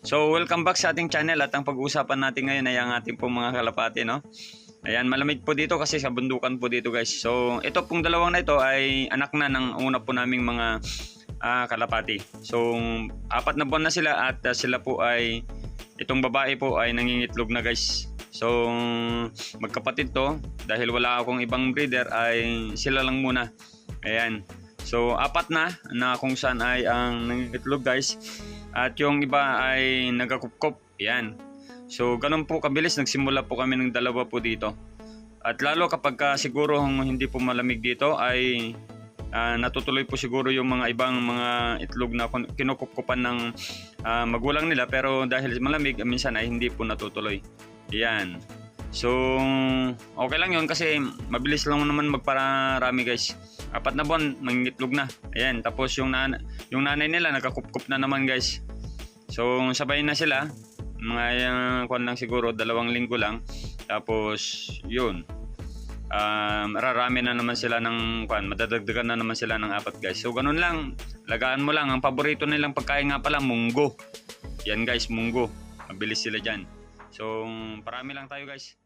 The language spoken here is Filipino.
So, welcome back sa ating channel at ang pag-uusapan natin ngayon ay ang ating pong mga kalapati, no? Ayan, malamig po dito kasi sa bundukan po dito guys. So, ito pong dalawang na ito ay anak na ng una po naming mga ah, kalapati. So, apat na buwan na sila at ah, sila po ay, itong babae po ay nangingitlog na guys. So, magkapatid to. Dahil wala akong ibang breeder ay sila lang muna. Ayan. So, apat na na kung saan ay ang nangingitlog guys. At yung iba ay nagkakupkop. Yan. So, ganun po kabilis. Nagsimula po kami ng dalawa po dito. At lalo kapag ka siguro hindi po malamig dito ay ah, natutuloy po siguro yung mga ibang mga itlog na kinukupkupan ng ah, magulang nila. Pero dahil malamig, minsan ay hindi po natutuloy. Yan. So, okay lang yun kasi mabilis lang naman magparami guys. Apat na buwan, mangingitlog na. Ayan, tapos yung, nan yung nanay nila nakakupkup na naman guys. So, sabay na sila. Mga uh, kwan lang siguro, dalawang linggo lang. Tapos, yun. Um, rarami na naman sila ng kwan, madadagdagan na naman sila ng apat guys. So, ganun lang. Lagaan mo lang. Ang paborito nilang pagkain nga pala, munggo. Yan guys, munggo. Mabilis sila dyan. So, parami lang tayo guys.